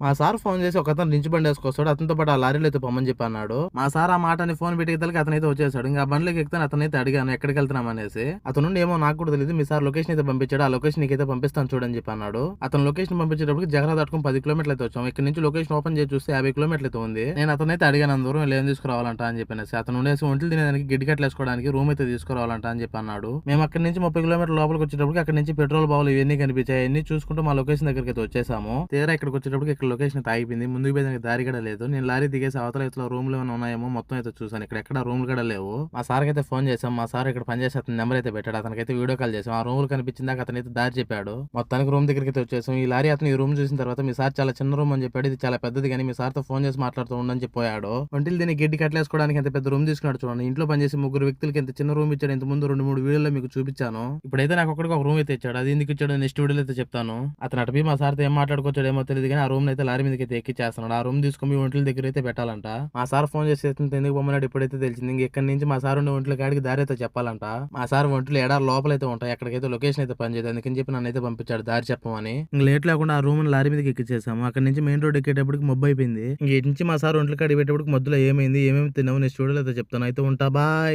మా sir phone చేసి ఒక అతను రించి బండి వేసుకొస్తాడు అతనితో పాటు ఆ లారీలో అయితే పొమ్మని చెప్పి అన్నాడు మా సార్ ఆ మాటని ఫోన్ పెట్టి అతనైతే వచ్చేసాడు. ఇంకా ఆ బండ్లోకి ఎక్కితే అతనైతే అడిగాను ఎక్కడికి వెళ్తున్నాం అనేసి. అతను ఏమో నాకు కూడా తెలియదు మీ సార్ లొకేషన్ అయితే పంపించాడు ఆ లొకేషన్ అయితే పంపిస్తాను చూడని చెప్పి అన్నాడు అతను లొకేషన్ పంపించేటప్పుడు జగన్ దాటుకుని పది కిలోమీటర్లు అయితే వచ్చాం. ఇక్కడ నుంచి లొకేషన్ ఓపెన్ చేసి చూస్తే యాభై కిలోమీటర్లు అయితే ఉంది. నేను అతనైతే అడిగాను దూరం ఏం తీసుకురావాలంట? అని చెప్పినసి. అతను ఉండేసి ఒంటిలు తినేదానికి గిడ్డికట్లు వేసుకోవడానికి రూమ్ అయితే తీసుకురావాలంట అని చెప్పి అన్నాడు మేము అక్కడ నుంచి ముప్పై కిలోమీటర్ల లోపలికి వచ్చేటప్పుడు అక్కడ నుంచి పెట్రోల్ బావులు ఇవన్నీ కనిపించాయి. అన్ని చూసుకుంటూ మా లొకేషన్ దగ్గరికి అయితే వచ్చేసాము. తీరా ఇక్కడికి వచ్చేటప్పుడు ఇక్కడ లొకేషన్ అయితే ఆగిపోయింది. ముందుకు పోయేదానికి దారి కూడా లేదు. నేను లారీ దిగేసి అవతల ఇతల రూమ్లు ఏమైనా ఉన్నాయేమో మొత్తం అయితే చూసాను ఇక్కడ ఎక్కడ రూమ్లు కూడా లేవు. మా సార్ అయితే ఫోన్ చేసాం మా సార్ ఇక్కడ పనిచేసే అతని నెంబర్ అయితే పెట్టాడు. అతనికైతే వీడియో కాల్ చేసాం ఆ రూమ్ కనిపించిందాక అతనైతే దారి చెప్పాడు. మొత్తానికి రూమ్ దగ్గరికి అయితే వచ్చేసాం. ఈ లారీ అతను ఈ రూమ్ చూసిన తర్వాత మీ సార్ చాలా చిన్న రూమ్ అని చెప్పాడు. ఇది చాలా పెద్దది కానీ మీ సార్తో ఫోన్ చేసి మాట్లాడుతూ ఉండని చెప్పాడు. ఒంటిల్ దీన్ని గిడ్డి కట్టలేసుకోవడానికి ఎంత పెద్ద రూమ్ తీసుకున్నాడు చూడండి. ఇంట్లో పనిచేసి ముగ్గురు వ్యక్తులకి ఎంత చిన్న రూమ్ ఇచ్చాడు ఇంత ముందు రెండు మూడు వీడియోలో మీకు చూపించాను. ఇప్పుడైతే నాకు ఒకటికి ఒక రూమ్ అయితే ఇచ్చాడు. అది ఎందుకు ఇచ్చాడు నెక్స్ట్ వీడియోలో అయితే చెప్తాను. అతను అటు మా సార్తో ఏం మాట్లాడుకోవచ్చాడేమో తెలియదు కానీ ఆ రూమ్ అయితే లారీ మీదకి అయితే ఎక్కిచ్చేస్తున్నాడు ఆ రూమ్ తీసుకొని ఒంట్ల దగ్గర అయితే పెట్టాలంట. మా సార్ ఫోన్ చేసి ఎందుకు పొమ్మన్నాడు ఇప్పుడైతే తెలిసింది? ఇంక ఇక్కడి నుంచి మా సార్ ఉండే ఒంట్ల కాడికి దారి అయితే చెప్పాలంట. మా సార్ ఒంట్లు లోపల లోపలైతే ఉంటాయి. ఎక్కడికైతే లొకేషన్ అయితే పనిచేయదు అందుకని చెప్పి నన్ను అయితే పంపించాడు దారి చెప్పమని. లేట్ లేకుండా ఆ రూమ్ లారీ మీదకి ఎక్కిచ్చేసాము. అక్కడ నుంచి మెయిన్ రోడ్ ఎక్కేటప్పటికి మబ్బు అయిపోయింది. ఇంక నుంచి మా సార్ ఒంట్ల కాడికి పెట్టేటప్పుడు మధ్యలో ఏమైంది? ఏమేమి తిన్నావు నేను వీడియోలో అయితే చెప్తాను. అయితే ఉంటా బాయ్.